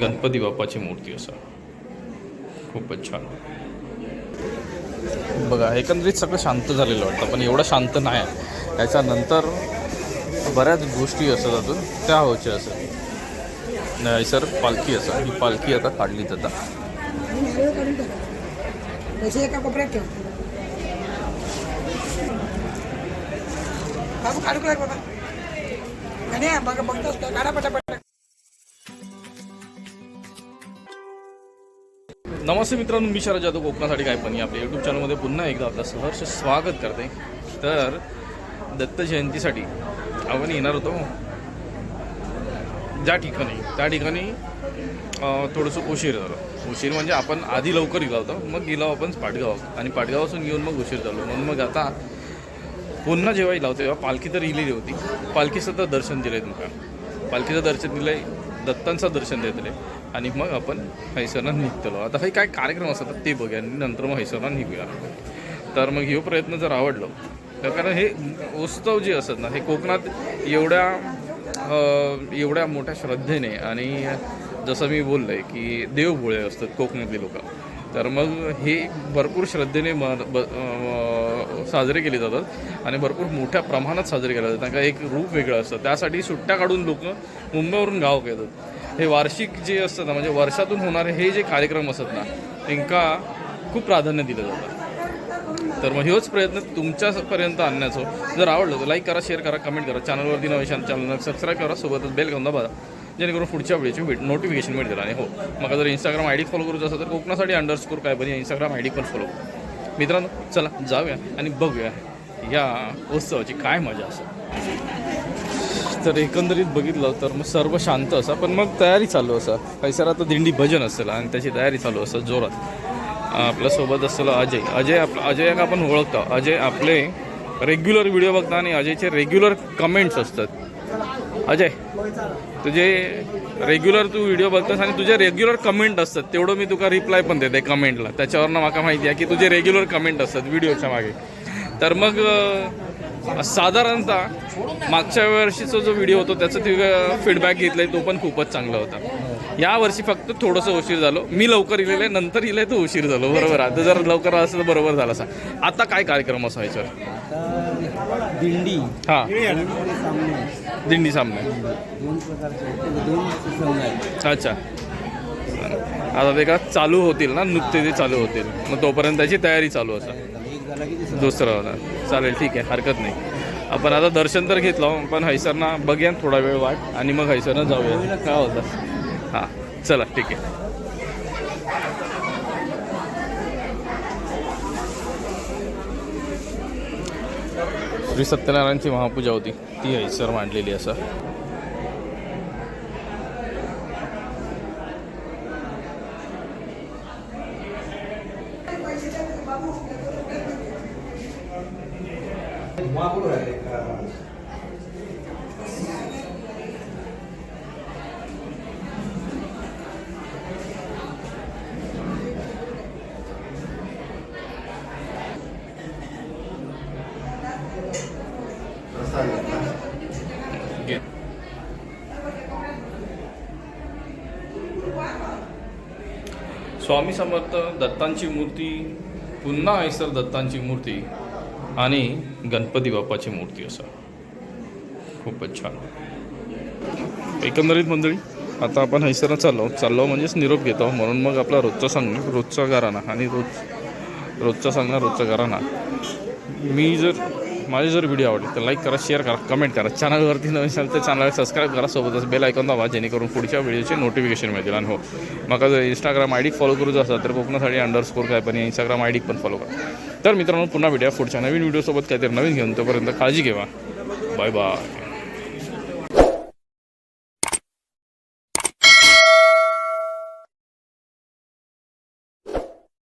गणपती बाप्पाची मूर्ती असं. खूपच छान. बघा एकंदरीत सगळं शांत झालेलं वाटतं पण एवढं शांत नाही आहे. याच्यानंतर बऱ्याच गोष्टी असतात अजून. त्या व्हायच्या असं. नाही सर पालखी असं. ही पालखी आता काढली जातात बाबू काढू लाग बाबा? गण्या बघ बघतोस का? काढा पटापट. नमस्ते मित्रांनो मी शरद जाधव कोकणासाठी काय पण आपल्या यूट्यूब चॅनलमध्ये पुन्हा एकदा आपलं सहर्ष स्वागत करते. तर दत्त जयंतीसाठी आपण येणार होतो. ज्या ठिकाणी त्या ठिकाणी थोडंसं उशीर झालं. उशीर म्हणजे आपण आधी लवकर गेलो होतो मग गेलो आपण पाटगाव. आणि पाटगावासून येऊन मग उशीर झालो. म्हणून मग आता पुन्हा जेव्हा येला तेव्हा पालखी तर इलेली होती. पालखीचं तर दर्शन दिलं आहे तुमका पालखीचं दर्शन दिलं आहे दत्तांचं दर्शन देतले आणि मग आपण हैसरला निघतलो. आता हे काय कार्यक्रम असतात ते बघूया आणि नंतर मग हैसरला निघूया. तर मग ह्यो प्रयत्न जर आवडलो तर कारण हे उत्सव जे असतात ना हे कोकणात एवढ्या एवढ्या मोठ्या श्रद्धेने आणि जसं मी बोललं आहे की देवभोळे असतात कोकणातले लोक. तर मग हे भरपूर श्रद्धेने म ब साजरे केले जातात आणि भरपूर मोठ्या प्रमाणात साजरे केले जातात. त्यांना एक रूप वेगळं असतं. त्यासाठी सुट्ट्या काढून लोक मुंबईवरून गाव येतात. हे वार्षिक जे असतं ना म्हणजे वर्षातून होणारे हे जे कार्यक्रम असतात ना त्यांका खूप प्राधान्य दिलं जातं. तर मग हेच प्रयत्न तुमच्यापर्यंत आणण्याचं. जर आवडलं तर लाईक करा शेअर करा कमेंट करा. चॅनलवरती नवेशान चॅनलला सबस्क्राईब करा. सोबतच बेल करून दाबा जेणेकरून पुढच्या वेळेची भेट नोटिफिकेशन मिळतील आणि हो मग जर इंस्टाग्राम आय डी फॉलो करायचं असेल तर कोकणासाठी अंडरस्कोर काय बनी इंस्टाग्राम आय डी पण फॉलो मित्रांनो चला जाऊया आणि बघूया या उत्सवाची काय मजा असेल तर एकंदरीत बघितलं तर मग सर्व शांत असा पण मग तयारी चालू असा. परिसरात आता दिंडी भजन असेल आणि त्याची तयारी चालू असं जोरात. आपल्यासोबत असलेला अजय. अजय आप अजय आपण ओळखतो. अजय आपले रेग्युलर व्हिडिओ बघता आणि अजयचे रेग्युलर कमेंट्स असतात. अजय तुझे रेग्युलर तू व्हिडिओ बघतोस आणि तुझे रेग्युलर कमेंट असतात. तेवढं मी तुका रिप्लाय पण देते कमेंटला त्याच्यावरनं माका माहिती आहे की तुझे रेग्युलर कमेंट असतात व्हिडिओच्या मागे. तर मग साधारणतः मागच्या वर्षीचा जो व्हिडिओ होतो त्याचा ते फीडबॅक घेतलाय तो पण खूपच चांगला होता. या वर्षी फक्त थोडंसं उशीर झालो. मी लवकर इलेलं आहे नंतर इलंय तो उशीर झालो. बरोबर आता जर लवकर असं तर बरोबर झाला असा आता काय कार्यक्रम असायचा दिंडी. हां. दिंडी सामने. दोन प्रकारचे अच्छा. आता ते का चालू होतील ना? नृत्य ते चालू होतील. मग तोपर्यंत त्याची तयारी चालू असं. दुसरं. होणार. चालेल ठीक आहे. हरकत नाही. आपण आता दर्शन तर घेतलं पण हैसरना बघूया थोडा वेळ वाट. आणि मग हैसरना जाऊया. काय होतं? हां चला ठीक आहे. श्री सत्यनारायणची महापूजा होती. ती हैसर मांडलेली असं ओके स्वामी समर्थ दत्तांची मूर्ती पुन्हा ऐसर दत्तांची मूर्ती आणि गणपती बाप्पाची मूर्ती असं. खूपच छान. एकंदरीत मंडळी आता आपण हैसर चाललो चाललो म्हणजेच निरोप घेतो म्हणून मग आपला रोजचा सांग रोजचा घराणा आणि रोज रोजचा सांगणार रोजचा घराणा मी जर माझे जर व्हिडिओ आवडले तर लाईक करा शेअर करा कमेंट करा. चॅनलवरती नवीन असेल तर चॅनलला सबस्क्राईब करा. सोबतच बेल ऐकून दाबा जेणेकरून पुढच्या व्हिडिओचे नोटिफिकेशन मिळतील. आणि हो मग जर इंस्टाग्राम आय डी फॉलो करूच असाल तर कोकणासाठी अंडरस्कोर काय पण इंस्टाग्राम आय डी पण फॉलो करा. तर मित्रांनो पुन्हा भेटूया पुढच्या नवीन व्हिडिओसोबत काहीतरी नवीन घेऊन तोपर्यंत काळजी घ्या बाय बाय